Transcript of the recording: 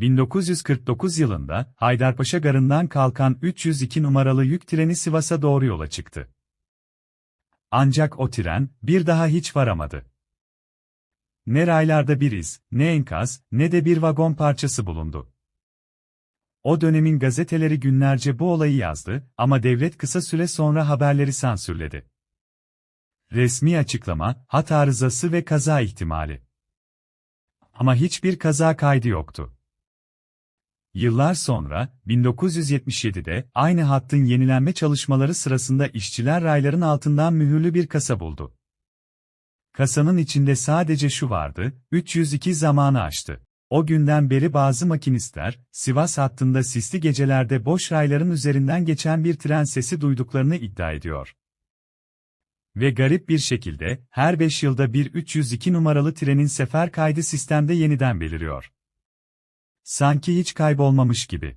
1949 yılında Haydarpaşa Garı'ndan kalkan 302 numaralı yük treni Sivas'a doğru yola çıktı. Ancak o tren bir daha hiç varamadı. Ne raylarda bir iz, ne enkaz, ne de bir vagon parçası bulundu. O dönemin gazeteleri günlerce bu olayı yazdı ama devlet kısa süre sonra haberleri sansürledi. Resmi açıklama, hat arızası ve kaza ihtimali. Ama hiçbir kaza kaydı yoktu. Yıllar sonra, 1977'de aynı hattın yenilenme çalışmaları sırasında işçiler rayların altından mühürlü bir kasa buldu. Kasanın içinde sadece şu vardı, 302 zamanı aştı. O günden beri bazı makinistler, Sivas hattında sisli gecelerde boş rayların üzerinden geçen bir tren sesi duyduklarını iddia ediyor. Ve garip bir şekilde, her 5 yılda bir 302 numaralı trenin sefer kaydı sistemde yeniden beliriyor. Sanki hiç kaybolmamış gibi.